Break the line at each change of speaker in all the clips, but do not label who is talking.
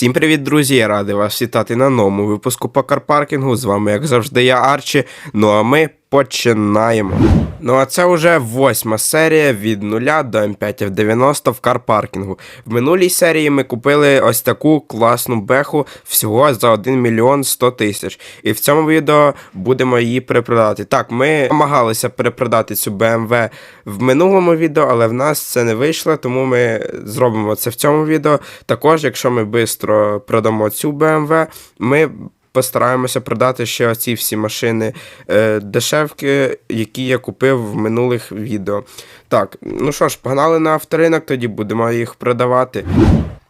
Всім привіт, друзі! Я радий вас вітати на новому випуску по карпаркінгу. З вами, як завжди, я Арчі. Ну а ми починаємо. Ну а це вже восьма серія від 0 до М5F90 в карпаркінгу. В минулій серії ми купили ось таку класну беху всього за 1 мільйон 100 тисяч. І в цьому відео будемо її перепродати. Так, ми намагалися перепродати цю BMW в минулому відео, але в нас це не вийшло, тому ми зробимо це в цьому відео. Також, якщо ми швидко продамо цю BMW, ми постараємося продати ще оці всі машини е, дешевки, які я купив в минулих відео. Так, ну що ж, погнали на авторинок, тоді будемо їх продавати.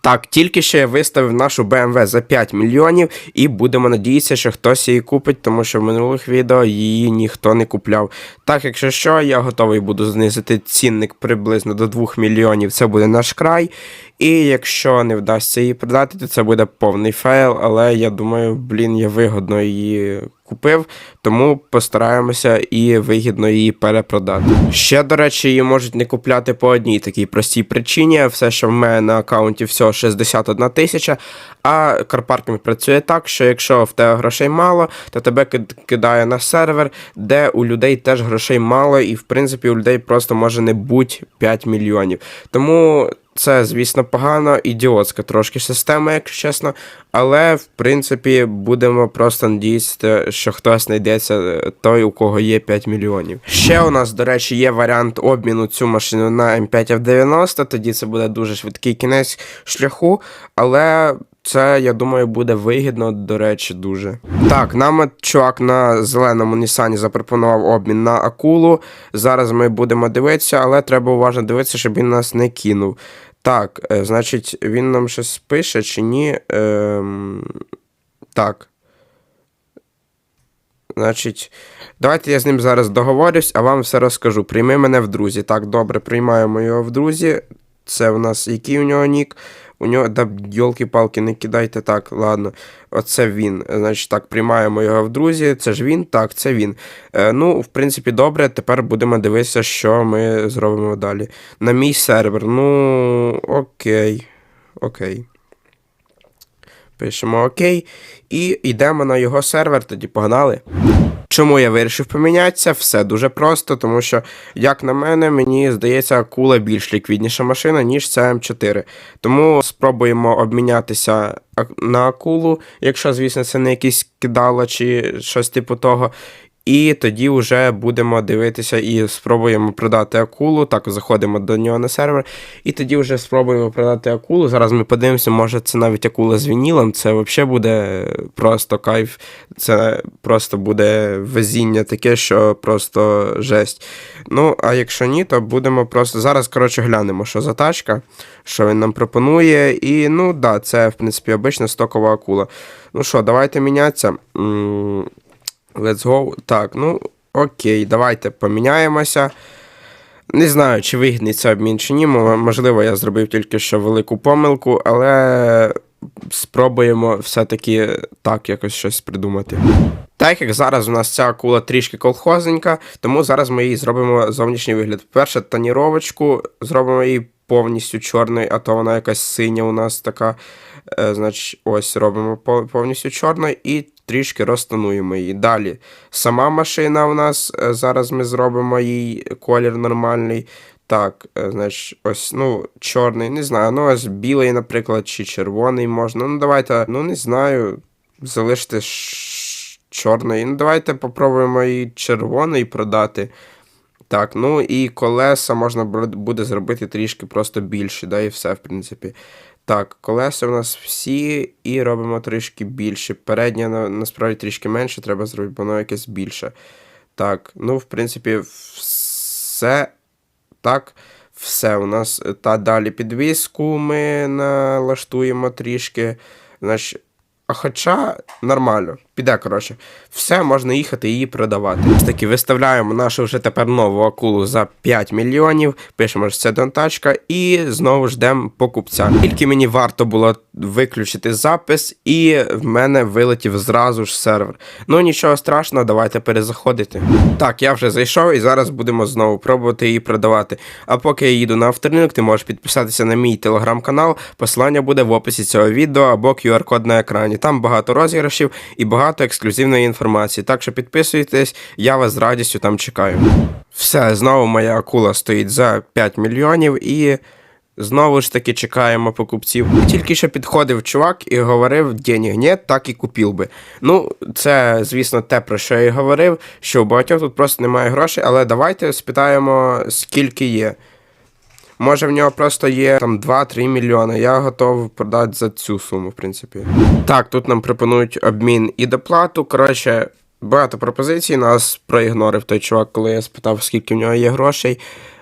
Так, тільки що я виставив нашу BMW за 5 мільйонів і будемо надіятися, що хтось її купить, тому що в минулих відео її ніхто не купляв. Так, якщо що, я готовий буду знизити цінник приблизно до 2 мільйонів. Це буде наш край. І якщо не вдасться її продати, то це буде повний фейл. Але я думаю, блін, я вигодно її купив, тому постараємося і вигідно її перепродати. Ще, до речі, її можуть не купляти по одній такій простій причині. Все, що в мене на аккаунті всього 61 тисяча. А карпаркінг працює так, що якщо в тебе грошей мало, то тебе кидає на сервер, де у людей теж грошей мало, і в принципі у людей просто може не бути 5 мільйонів. Тому. Це, звісно, погано, ідіотська трошки система, якщо чесно. Але, в принципі, будемо просто надіятися, що хтось знайдеться е, той, у кого є 5 мільйонів. Ще у нас, до речі, є варіант обміну цю машину на М5F90, тоді це буде дуже швидкий кінець шляху, але. Це, я думаю, буде вигідно, до речі, дуже. Так, нам чувак на зеленому Нісані запропонував обмін на акулу. Зараз ми будемо дивитися, але треба уважно дивитися, щоб він нас не кинув. Так, е, значить, він нам щось пише чи ні? Ем, так. Значить, давайте я з ним зараз договорюсь, а вам все розкажу. Прийми мене в друзі. Так, добре, приймаємо його в друзі. Це в нас який у нього нік? У нього, да йолки-палки, не кидайте так, ладно. Оце він. Значить, так, приймаємо його в друзі. Це ж він? Так, це він. Е, ну, в принципі, добре. Тепер будемо дивитися, що ми зробимо далі. На мій сервер. Ну, окей. Окей. Пишемо окей. І йдемо на його сервер, тоді погнали. Чому я вирішив помінятися? Все дуже просто, тому що, як на мене, мені здається, акула більш ліквідніша машина, ніж ця М4. Тому спробуємо обмінятися на акулу, якщо, звісно, це не якісь кидало чи щось типу того. І тоді вже будемо дивитися і спробуємо продати акулу. Так, заходимо до нього на сервер. І тоді вже спробуємо продати акулу. Зараз ми подивимося, може це навіть акула з вінілом. Це взагалі буде просто кайф. Це просто буде везіння таке, що просто жесть. Ну, а якщо ні, то будемо просто. Зараз, коротше, глянемо, що за тачка, що він нам пропонує. І ну да, це, в принципі, обична стокова акула. Ну що, давайте мінятися. Let's go. Так, ну окей, давайте поміняємося. Не знаю, чи вигідний це обмін чи ні. Можливо, я зробив тільки що велику помилку, але спробуємо все-таки так якось щось придумати. Так як зараз у нас ця акула трішки колхозненька, тому зараз ми їй зробимо зовнішній вигляд. Перше, тоніровочку зробимо її повністю чорною, а то вона якась синя у нас така. Е, значить, ось робимо повністю чорною і трішки розтонуємо її. Далі. Сама машина у нас, е, зараз ми зробимо їй колір нормальний. Так, е, значить, ось, ну, чорний, не знаю. Ну, ось білий, наприклад, чи червоний можна. Ну, давайте, ну, не знаю, залишити чорний. Ну, давайте попробуємо і червоний продати. Так, ну і колеса можна буде зробити трішки просто більше, да, і все, в принципі. Так, колеса у нас всі, і робимо трішки більше. Переднє на, насправді трішки менше, треба зробити, бо воно якесь більше. Так, ну, в принципі, все. Так, все. У нас е, та далі підвіску ми налаштуємо трішки. Значить, а хоча нормально. Піде, коротше. Все, можна їхати її продавати. Ось таки виставляємо нашу вже тепер нову акулу за 5 мільйонів, пишемо, що це донтачка, і знову ждемо покупця. Тільки мені варто було виключити запис, і в мене вилетів зразу ж сервер. Ну нічого страшного, давайте перезаходити. Так, я вже зайшов і зараз будемо знову пробувати її продавати. А поки я їду на авторинок, ти можеш підписатися на мій телеграм-канал. Посилання буде в описі цього відео або QR-код на екрані. Там багато розіграшів і багато ексклюзивної інформації. Так що підписуйтесь, я вас з радістю там чекаю. Все, знову моя акула стоїть за 5 мільйонів і. Знову ж таки чекаємо покупців. Тільки що підходив чувак і говорив, денег нет, так і купив би. Ну, це, звісно, те, про що я і говорив, що у багатьох тут просто немає грошей, але давайте спитаємо, скільки є. Може, в нього просто є там 2-3 мільйони. Я готов продати за цю суму, в принципі. Так, тут нам пропонують обмін і доплату. Коротше, багато пропозицій нас проігнорив той чувак, коли я спитав, скільки в нього є грошей.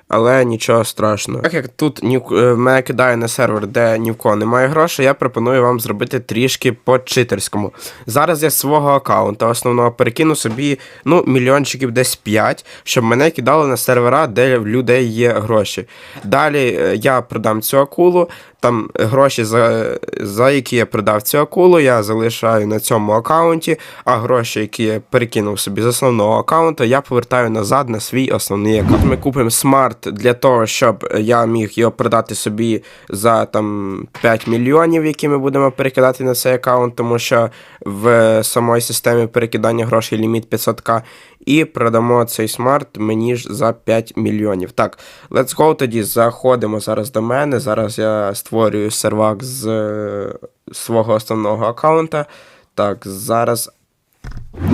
Але нічого страшного. Так як тут ні, е, мене кидає на сервер, де ні в кого немає грошей, я пропоную вам зробити трішки по читерському. Зараз я свого аккаунта основного перекину собі ну, мільйончиків десь 5, щоб мене кидали на сервера, де в людей є гроші. Далі е, я продам цю акулу. Там гроші, за, за які я продав цю акулу, я залишаю на цьому аккаунті, а гроші, які я перекинув собі з основного аккаунту, я повертаю назад на свій основний аккаунт. Ми купимо смарт для того, щоб я міг його продати собі за там 5 мільйонів, які ми будемо перекидати на цей аккаунт, тому що в самої системі перекидання грошей ліміт 500к. І продамо цей смарт мені ж за 5 мільйонів. Так, let's go тоді заходимо зараз до мене. Зараз я створюю сервак з е, свого основного аккаунта. Так, зараз.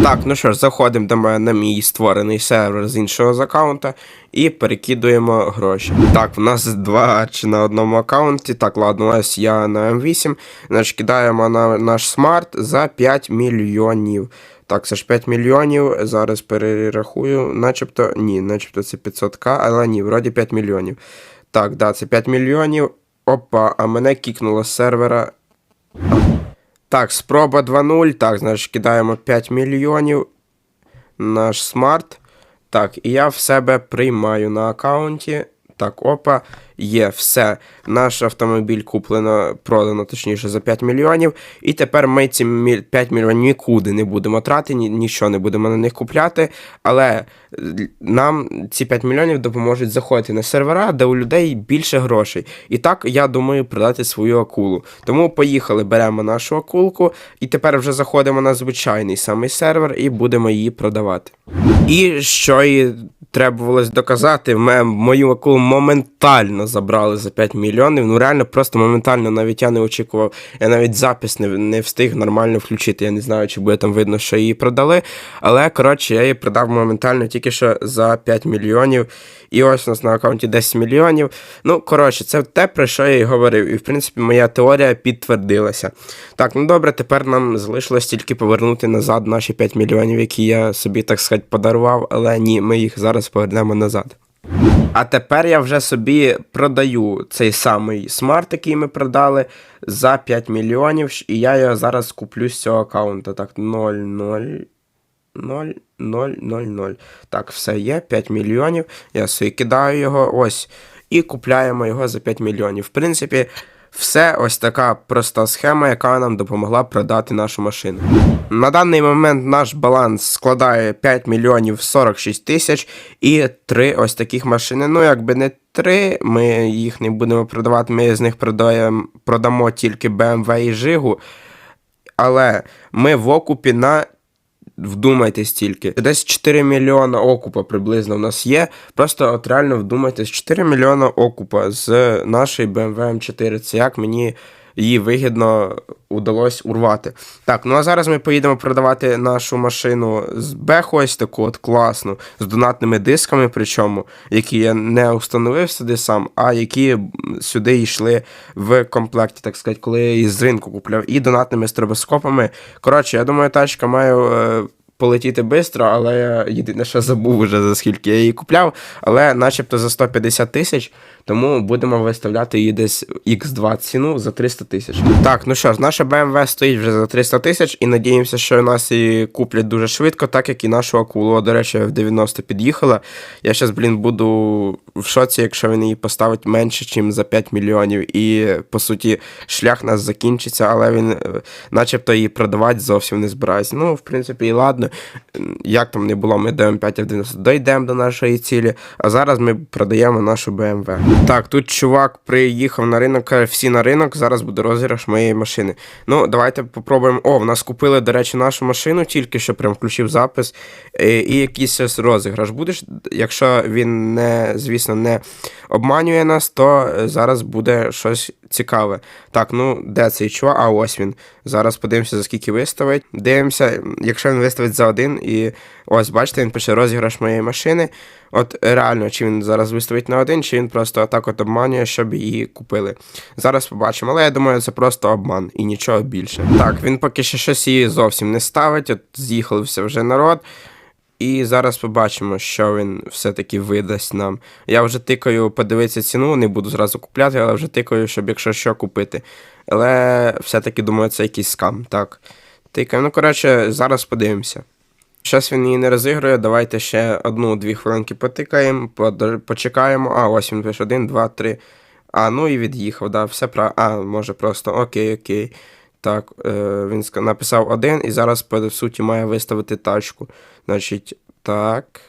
Так, ну що ж, заходимо до мене на мій створений сервер з іншого аккаунта і перекидуємо гроші. Так, в нас два чи на одному аккаунті. Так, ладно, ось я на М8. Значить, кидаємо на наш смарт за 5 мільйонів. Так, це ж 5 мільйонів. Зараз перерахую. Начебто, ні, начебто це 500к, але ні, вроді 5 мільйонів. Так, да, це 5 мільйонів. Опа, а мене кікнуло з сервера. Так, спроба 2.0. Так, значить, кидаємо 5 мільйонів. Наш смарт. Так, і я в себе приймаю на аккаунті. Так, опа, є все. Наш автомобіль куплено, продано, точніше, за 5 мільйонів. І тепер ми ці 5 мільйонів нікуди не будемо тратити, ні, нічого не будемо на них купляти. Але е, нам ці 5 мільйонів допоможуть заходити на сервера, де у людей більше грошей. І так, я думаю, продати свою акулу. Тому поїхали, беремо нашу акулку, і тепер вже заходимо на звичайний самий сервер і будемо її продавати. І що і требувалось доказати, мою акулу моментально забрали за 5 мільйонів. Ну реально, просто моментально, навіть я не очікував. Я навіть запис не, не встиг нормально включити. Я не знаю, чи буде там видно, що її продали. Але коротше, я її продав моментально тільки що за 5 мільйонів. І ось у нас на аккаунті 10 мільйонів. Ну, коротше, це те, про що я і говорив. І в принципі, моя теорія підтвердилася. Так, ну добре, тепер нам залишилось тільки повернути назад наші 5 мільйонів, які я собі, так сказати, подарував, але ні, ми їх зараз повернемо назад. А тепер я вже собі продаю цей самий смарт, який ми продали, за 5 мільйонів, і я його зараз куплю з цього аккаунта. Так, 0, 0, 0, 0, 0, 0. Так, все є, 5 мільйонів. Я собі кидаю його ось. І купляємо його за 5 мільйонів. В принципі, все ось така проста схема, яка нам допомогла продати нашу машину. На даний момент наш баланс складає 5 мільйонів 46 тисяч і 3 ось таких машини. Ну, якби не 3, ми їх не будемо продавати, ми з них продаємо, продамо тільки BMW і Жигу. Але ми в окупі на. Вдумайтесь тільки. Десь 4 мільйона окупа приблизно в нас є. Просто от реально вдумайтесь, 4 мільйона окупа з нашої BMW M4. Це як мені її вигідно удалось урвати. Так, ну а зараз ми поїдемо продавати нашу машину з Беху, ось таку от класну, з донатними дисками, причому, які я не установив сюди сам, а які сюди йшли в комплекті, так сказати, коли я її з ринку купляв, і донатними стробоскопами. Коротше, я думаю, тачка має. Полетіти швидко, але я єдине, що забув вже за скільки я її купляв, але начебто за 150 тисяч, тому будемо виставляти її десь X2 ціну за 300 тисяч. Так, ну що ж, наша BMW стоїть вже за 300 тисяч і надіємося, що нас її куплять дуже швидко, так як і нашу акулу. До речі, в 90 під'їхала. Я зараз, блін, буду в шоці, якщо він її поставить менше, ніж за 5 мільйонів. І по суті, шлях нас закінчиться, але він е, начебто її продавати зовсім не збирається. Ну, в принципі, і ладно. Як там не було, ми до М5 в 90 дійдемо до нашої цілі, а зараз ми продаємо нашу BMW. Так, тут чувак приїхав на ринок, каже, всі на ринок, зараз буде розіграш моєї машини. Ну, давайте попробуємо. О, в нас купили, до речі, нашу машину, тільки що прям включив запис. І, і якийсь розіграш будеш. Якщо він не, звісно, не обманює нас, то е, зараз буде щось цікаве. Так, ну де цей чувак? А ось він. Зараз подивимося, за скільки виставить. Дивимося, якщо він виставить за один, і ось, бачите, він пише розіграш моєї машини. От реально, чи він зараз виставить на один, чи він просто отак от обманює, щоб її купили. Зараз побачимо, але я думаю, це просто обман і нічого більше. Так, він поки що щось її зовсім не ставить, от з'їхався вже народ. І зараз побачимо, що він все-таки видасть нам. Я вже тикаю подивитися ціну, не буду зразу купляти, але вже тикаю, щоб якщо що купити. Але все-таки думаю, це якийсь скам. Так. Тикаю. Ну, коротше, зараз подивимося. Зараз він її не розігрує, давайте ще одну-дві хвилинки потикаємо, почекаємо. А, ось він пише один, два, три. А, ну і від'їхав, да, все прав. А, може просто окей, окей. Так, е, він написав один і зараз, по суті, має виставити тачку. Значить, так.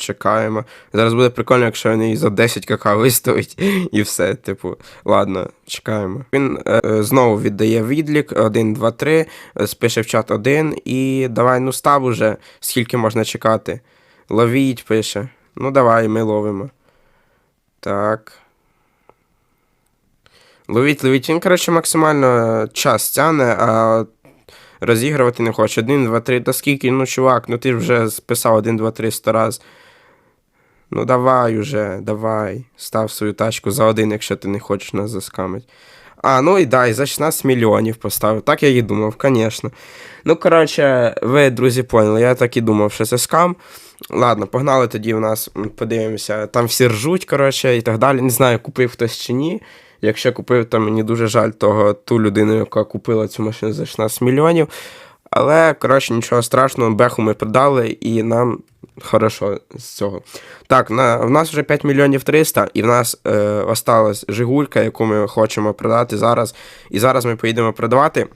Чекаємо. Зараз буде прикольно, якщо він її за 10 кк виставить і все. Типу, ладно, чекаємо. Він е, е, знову віддає відлік 1, 2, 3, е, спише в чат 1 і давай, ну став уже, скільки можна чекати. Ловіть, пише. Ну давай, ми ловимо. Так. Ловіть, ловіть. Він, коротше, максимально е, час тяне, а розігрувати не хоче. 1, 2, 3. Та скільки, ну, чувак, ну ти вже списав 1, 2, 3 100 раз. Ну давай уже, давай. Став свою тачку за один, якщо ти не хочеш нас заскамити. А, ну і да, і за 16 мільйонів поставив. Так я і думав, звісно. Ну, коротше, ви, друзі, поняли, я так і думав, що це скам. Ладно, погнали тоді у нас, подивимося. Там всі ржуть, коротше, і так далі. Не знаю, купив хтось чи ні. Якщо купив, то мені дуже жаль того ту людину, яка купила цю машину за 16 мільйонів. Але, коротше, нічого страшного, беху ми продали, і нам хорошо з цього. Так, на, в нас вже 5 мільйонів 300, і в нас е, осталась Жигулька, яку ми хочемо продати зараз. І зараз ми поїдемо продавати.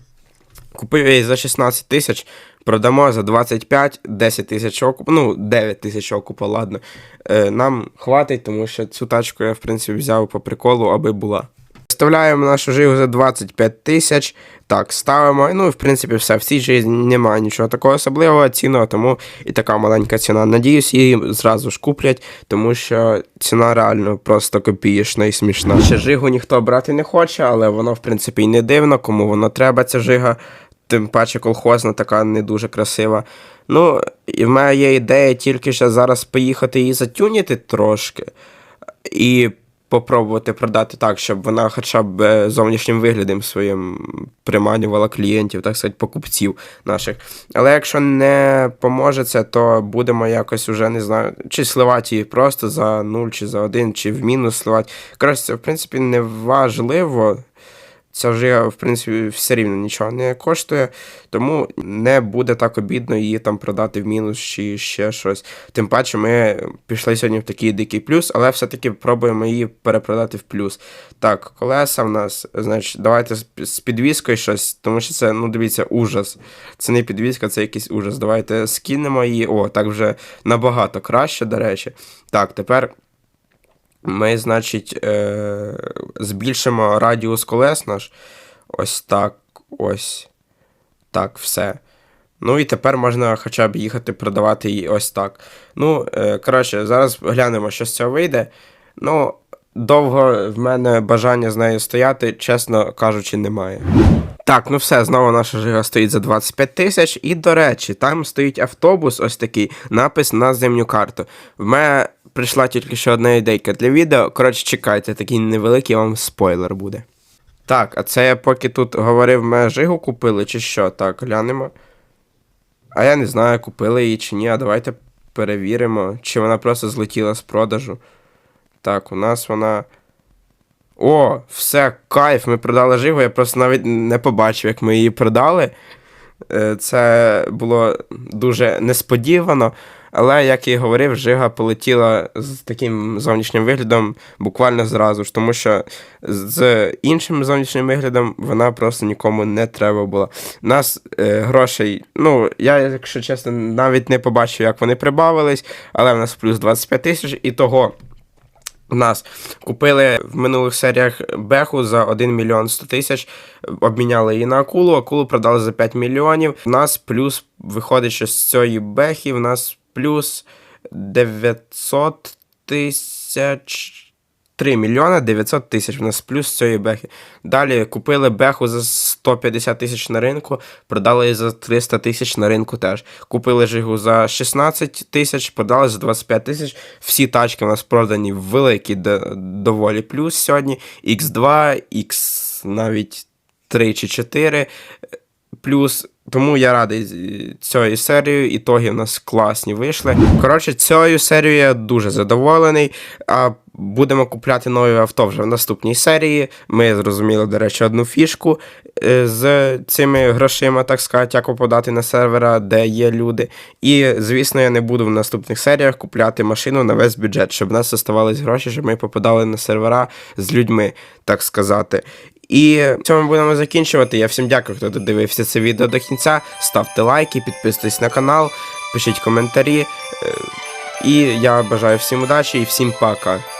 Купив її за 16 тисяч, продамо за 25, 10 тисяч окупа, ну, 9 тисяч окупа, ладно. Е, нам хватить, тому що цю тачку я, в принципі, взяв по приколу, аби була. Вставляємо нашу жигу за 25 тисяч. Так, ставимо. Ну, і в принципі, все. В цій житті немає нічого такого особливого цінного, тому і така маленька ціна. Надіюсь, її зразу ж куплять, тому що ціна реально просто копієчна і смішна. Ще жигу ніхто брати не хоче, але воно, в принципі, і не дивно, кому воно треба, ця жига. Тим паче колхозна, така не дуже красива. Ну, і в мене є ідея тільки ще зараз поїхати і затюніти трошки. І попробувати продати так, щоб вона хоча б е, зовнішнім виглядом своїм приманювала клієнтів, так сказати, покупців наших. Але якщо не поможе це, то будемо якось уже не знаю, чи сливати її просто за 0, чи за 1, чи в мінус сливати. Коротше, це в принципі не важливо. Це вже, в принципі, все рівно нічого не коштує, тому не буде так обідно її там продати в мінус чи ще щось. Тим паче, ми пішли сьогодні в такий дикий плюс, але все-таки пробуємо її перепродати в плюс. Так, колеса в нас, значить, давайте з- підвіскою щось, тому що це, ну дивіться, ужас. Це не підвіска, це якийсь ужас. Давайте скинемо її. О, так вже набагато краще, до речі. Так, тепер. Ми, значить, е- збільшимо радіус колес наш. Ось так. Ось. Так, все. Ну і тепер можна хоча б їхати продавати її ось так. Ну, е- коротше, зараз глянемо, що з цього вийде. Ну, довго в мене бажання з нею стояти, чесно кажучи, немає. Так, ну все, знову наша жига стоїть за 25 тисяч. І, до речі, там стоїть автобус, ось такий, напис на зимню карту. В мене прийшла тільки ще одна ідейка для відео. Коротше, чекайте, такий невеликий вам спойлер буде. Так, а це я поки тут говорив, ми жигу купили, чи що? Так, глянемо. А я не знаю, купили її чи ні, а давайте перевіримо, чи вона просто злетіла з продажу. Так, у нас вона. О, все, кайф, ми продали Жигу, я просто навіть не побачив, як ми її продали. Е, Це було дуже несподівано. Але, як і говорив, Жига полетіла з таким зовнішнім виглядом буквально зразу ж, тому що з іншим зовнішнім виглядом вона просто нікому не треба була. Нас е, грошей, ну, я, якщо чесно, навіть не побачив, як вони прибавились, але в нас плюс 25 тисяч, і того. У нас купили в минулих серіях беху за 1 мільйон 100 тисяч, обміняли її на акулу, акулу продали за 5 мільйонів. У нас плюс виходить, що з цієї бехи в нас плюс 900 тисяч. 3 мільйона 900 тисяч в нас плюс цієї бехи. Далі купили беху за 150 тисяч на ринку, продали за 300 тисяч на ринку теж. Купили жигу за 16 тисяч, продали за 25 тисяч. Всі тачки у нас продані великі, доволі плюс сьогодні. X2, X навіть 3 чи 4 плюс. Тому я радий цією серією, ітоги в нас класні вийшли. Коротше, цією серією я дуже задоволений. А будемо купляти нові авто вже в наступній серії. Ми зрозуміли, до речі, одну фішку е, з цими грошима, так сказати, як подати на сервера, де є люди. І, звісно, я не буду в наступних серіях купляти машину на весь бюджет, щоб в нас оставались гроші, щоб ми попадали на сервера з людьми, так сказати. І цьому будемо закінчувати. Я всім дякую, хто додивився це відео до кінця. Ставте лайки, підписуйтесь на канал, пишіть коментарі. Е, І я бажаю всім удачі і всім пока.